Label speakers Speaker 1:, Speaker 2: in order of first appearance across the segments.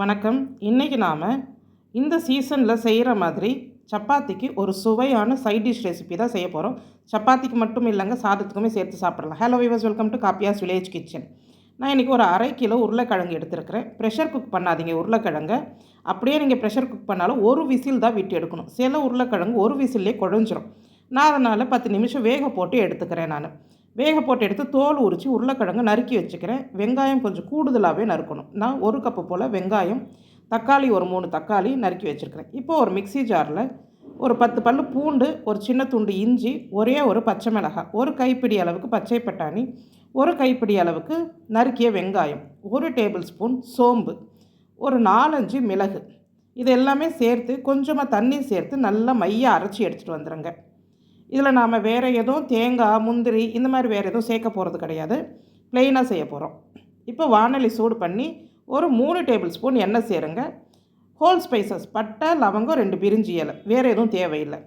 Speaker 1: வணக்கம். இன்றைக்கி நாம் இந்த சீசனில் செய்கிற மாதிரி சப்பாத்திக்கு ஒரு சுவையான சைட் டிஷ் ரெசிபி தான் செய்ய போகிறோம் சப்பாத்திக்கு மட்டும் இல்லைங்க சாதத்துக்குமே சேர்த்து சாப்பிடலாம். Hello viewers welcome to காப்பியாஸ் village kitchen நான் இன்றைக்கி ஒரு அரை கிலோ உருளைக்கிழங்கு எடுத்துருக்கிறேன். ப்ரெஷர் குக் பண்ணாதீங்க உருளைக்கிழங்க. அப்படியே நீங்கள் ப்ரெஷர் குக் பண்ணாலும் ஒரு விசில் தான் விட்டு எடுக்கணும். சில உருளைக்கிழங்கு ஒரு விசில்லே குழஞ்சிரும். நான் அதனால் பத்து நிமிஷம் வேக போட்டு எடுத்துக்கிறேன் நான். வேக போட்டு எடுத்து தோல் உரித்து உருளைக்கிழங்கு நறுக்கி வச்சுக்கிறேன். வெங்காயம் கொஞ்சம் கூடுதலாகவே நறுக்கணும். நான் ஒரு கப்பு போல் வெங்காயம் தக்காளி ஒரு மூணு தக்காளி நறுக்கி வச்சுருக்கிறேன். இப்போ ஒரு மிக்சி ஜாரில் ஒரு பத்து பல் பூண்டு ஒரு சின்ன துண்டு இஞ்சி ஒரே ஒரு பச்சை மிளகாய் ஒரு கைப்பிடி அளவுக்கு பச்சை பட்டாணி ஒரு கைப்பிடி அளவுக்கு நறுக்கிய வெங்காயம் ஒரு டேபிள் ஸ்பூன் சோம்பு ஒரு நாலஞ்சு மிளகு. இது எல்லாமே சேர்த்து கொஞ்சமாக தண்ணி சேர்த்து நல்லா மைய அரைச்சி எடுத்துகிட்டு வந்துடுங்க இதில் நாம் வேறு எதுவும் தேங்காய் முந்திரி இந்த மாதிரி வேறு எதுவும் சேர்க்க போகிறது கிடையாது. ப்ளெயினாக செய்ய போகிறோம் இப்போ வானொலி சூடு பண்ணி ஒரு மூணு டேபிள் ஸ்பூன் எண்ணெய் சேருங்க. ஹோல் ஸ்பைசஸ் பட்டை லவங்கம் ரெண்டு பிரிஞ்சி இலை. வேறு எதுவும் தேவையில்லை.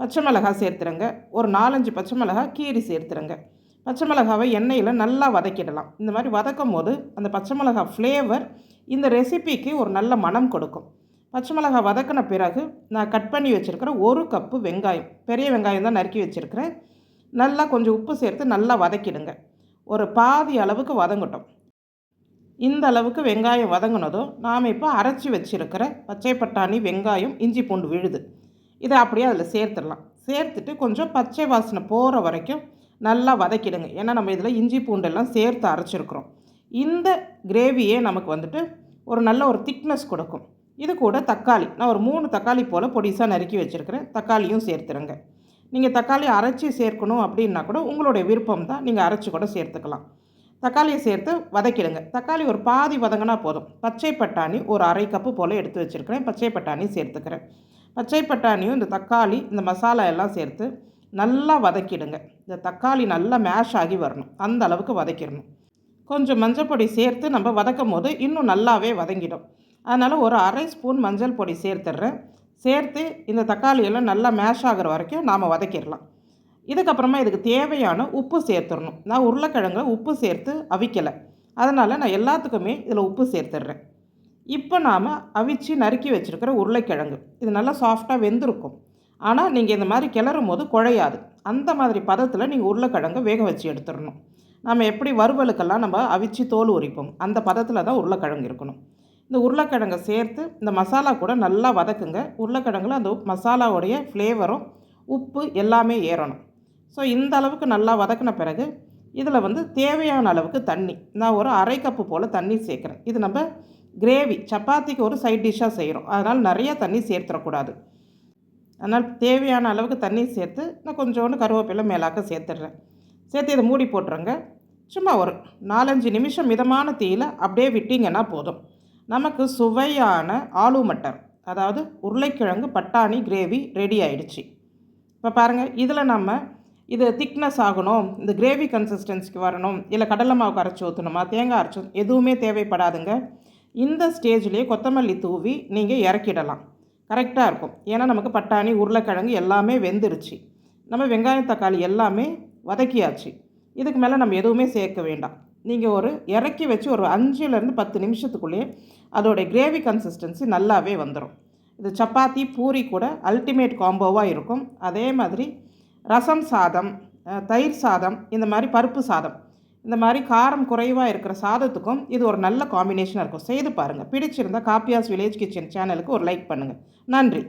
Speaker 1: பச்சை மிளகாய் சேர்த்துருங்க. ஒரு நாலஞ்சு பச்சை மிளகாய் கீரி சேர்த்துருங்க. பச்சை மிளகாவை எண்ணெயில் நல்லா வதக்கிடலாம். இந்த மாதிரி வதக்கும் போது அந்த பச்சை மிளகாய் ஃப்ளேவர் இந்த ரெசிபிக்கு ஒரு நல்ல மனம் கொடுக்கும். பச்சை மிளகாய் வதக்கின பிறகு நான் கட் பண்ணி வச்சுருக்கிற ஒரு கப்பு வெங்காயம். பெரிய வெங்காயம் தான் நறுக்கி வச்சுருக்கிறேன். நல்லா கொஞ்சம் உப்பு சேர்த்து நல்லா வதக்கிடுங்க. ஒரு பாதி அளவுக்கு வதங்கட்டும். இந்த அளவுக்கு வெங்காயம் வதங்கினதும் நாம் இப்போ அரைச்சி வச்சுருக்கிற பச்சை பட்டாணி வெங்காயம் இஞ்சி பூண்டு விழுது. இதை அப்படியே அதில் சேர்த்துடலாம். சேர்த்துட்டு கொஞ்சம் பச்சை வாசனை போகிற வரைக்கும் நல்லா வதக்கிடுங்க. ஏன்னா நம்ம இதில் இஞ்சி பூண்டெல்லாம் சேர்த்து அரைச்சிருக்கிறோம். இந்த கிரேவியே நமக்கு வந்துட்டு ஒரு நல்ல ஒரு திக்னஸ் கொடுக்கும். இது கூட தக்காளி. நான் ஒரு மூணு தக்காளி போல் பொடிசாக நறுக்கி வச்சுருக்கிறேன். தக்காளியும் சேர்த்துருங்க. நீங்கள் தக்காளி அரைச்சி சேர்க்கணும் அப்படின்னா கூட உங்களுடைய விருப்பம் தான். நீங்கள் அரைச்சி கூட சேர்த்துக்கலாம். தக்காளியை சேர்த்து வதக்கிடுங்க. தக்காளி ஒரு பாதி வதங்கினா போதும். பச்சை பட்டாணி ஒரு அரை கப்பு போல் எடுத்து வச்சுருக்கிறேன். பச்சை பட்டாணி சேர்த்துக்கிறேன். பச்சை பட்டாணியும் இந்த தக்காளி இந்த மசாலா எல்லாம் சேர்த்து நல்லா வதக்கிடுங்க. இந்த தக்காளி நல்லா மேஷ் ஆகி வரணும். அந்த அளவுக்கு வதக்கிடணும். கொஞ்சம் மஞ்சள் பொடி சேர்த்து நம்ம வதக்கும் போது இன்னும் நல்லாவே வதங்கிடும். அதனால் ஒரு அரை ஸ்பூன் மஞ்சள் பொடி சேர்த்துட்றேன். சேர்த்து இந்த தக்காளியெல்லாம் நல்லா மேஷ் ஆகிற வரைக்கும் நாம் வதக்கிடலாம். இதுக்கப்புறமா இதுக்கு தேவையான உப்பு சேர்த்துடணும். நான் உருளைக்கிழங்க உப்பு சேர்த்து அவிக்கலை. அதனால் நான் எல்லாத்துக்குமே இதில் உப்பு சேர்த்துடுறேன். இப்போ நாம் அவிச்சு நறுக்கி வச்சுருக்கிற உருளைக்கிழங்கு. இது நல்லா சாஃப்டாக வெந்திருக்கும். ஆனால் நீங்கள் இந்த மாதிரி கிளறும் போது குழையாது. அந்த மாதிரி பதத்தில் நீங்கள் உருளைக்கிழங்கு வேக வச்சு எடுத்துடணும். நம்ம எப்படி வறுவலுக்கெல்லாம் நம்ம அவிச்சு தோல் உரிப்போம்? அந்த பதத்தில் தான் உருளைக்கிழங்கு இருக்கணும். இந்த உருளைக்கிழங்கை சேர்த்து இந்த மசாலா கூட நல்லா வதக்குங்க. உருளைக்கிழங்குல அந்த மசாலாவுடைய ஃப்ளேவரும் உப்பு எல்லாமே ஏறணும். ஸோ இந்த அளவுக்கு நல்லா வதக்கின பிறகு இதில் வந்து தேவையான அளவுக்கு தண்ணி. நான் ஒரு அரை கப்பு போல் தண்ணி சேர்க்குறேன். இது நம்ம கிரேவி சப்பாத்திக்கு ஒரு சைட் டிஷ்ஷாக செய்கிறோம். அதனால் நிறைய தண்ணி சேர்த்துடக்கூடாது அதனால் தேவையான அளவுக்கு தண்ணி சேர்த்து நான் கொஞ்சோண்டு கருவேப்பிலை மேலாக்க சேர்த்துடுறேன். சேர்த்து இதை மூடி போட்டுருங்க. சும்மா ஒரு நாலஞ்சு நிமிஷம் மிதமான தீயில் அப்படியே விட்டிங்கன்னா போதும். நமக்கு சுவையான ஆலு மட்டர் அதாவது உருளைக்கிழங்கு பட்டாணி கிரேவி ரெடி ஆயிடுச்சு. இப்போ பாருங்கள் இதில் நம்ம இது திக்னஸ் ஆகணும் இந்த கிரேவி கன்சிஸ்டன்சிக்கு வரணும் இல்லை கடலை மாவு கரைச்சி ஊற்றணுமா தேங்காய் அரைச்சி எதுவுமே தேவைப்படாதுங்க. இந்த ஸ்டேஜ்லேயே கொத்தமல்லி தூவி நீங்கள் இறக்கிடலாம். கரெக்டாக இருக்கும். ஏன்னா நமக்கு பட்டாணி உருளைக்கிழங்கு எல்லாமே வெந்துருச்சு. நம்ம வெங்காயம் தக்காளி எல்லாமே வதக்கியாச்சு. இதுக்கு மேலே நம்ம எதுவுமே சேர்க்க வேண்டாம். நீங்கள் ஒரு இறக்கி வச்சு ஒரு அஞ்சுலேருந்து பத்து நிமிஷத்துக்குள்ளேயே அதோடைய கிரேவி கன்சிஸ்டன்சி நல்லாவே வந்துடும் இது சப்பாத்தி பூரி கூட அல்டிமேட் காம்போவாக இருக்கும். அதே மாதிரி ரசம் சாதம் தயிர் சாதம் இந்த மாதிரி பருப்பு சாதம். இந்த மாதிரி காரம் குறைவாக இருக்கிற சாதத்துக்கும் இது ஒரு நல்ல காம்பினேஷனாக இருக்கும். செய்து பாருங்கள் பிடிச்சிருந்தால் காப்பியாஸ் வில்லேஜ் கிச்சன் சேனலுக்கு ஒரு லைக் பண்ணுங்கள் நன்றி.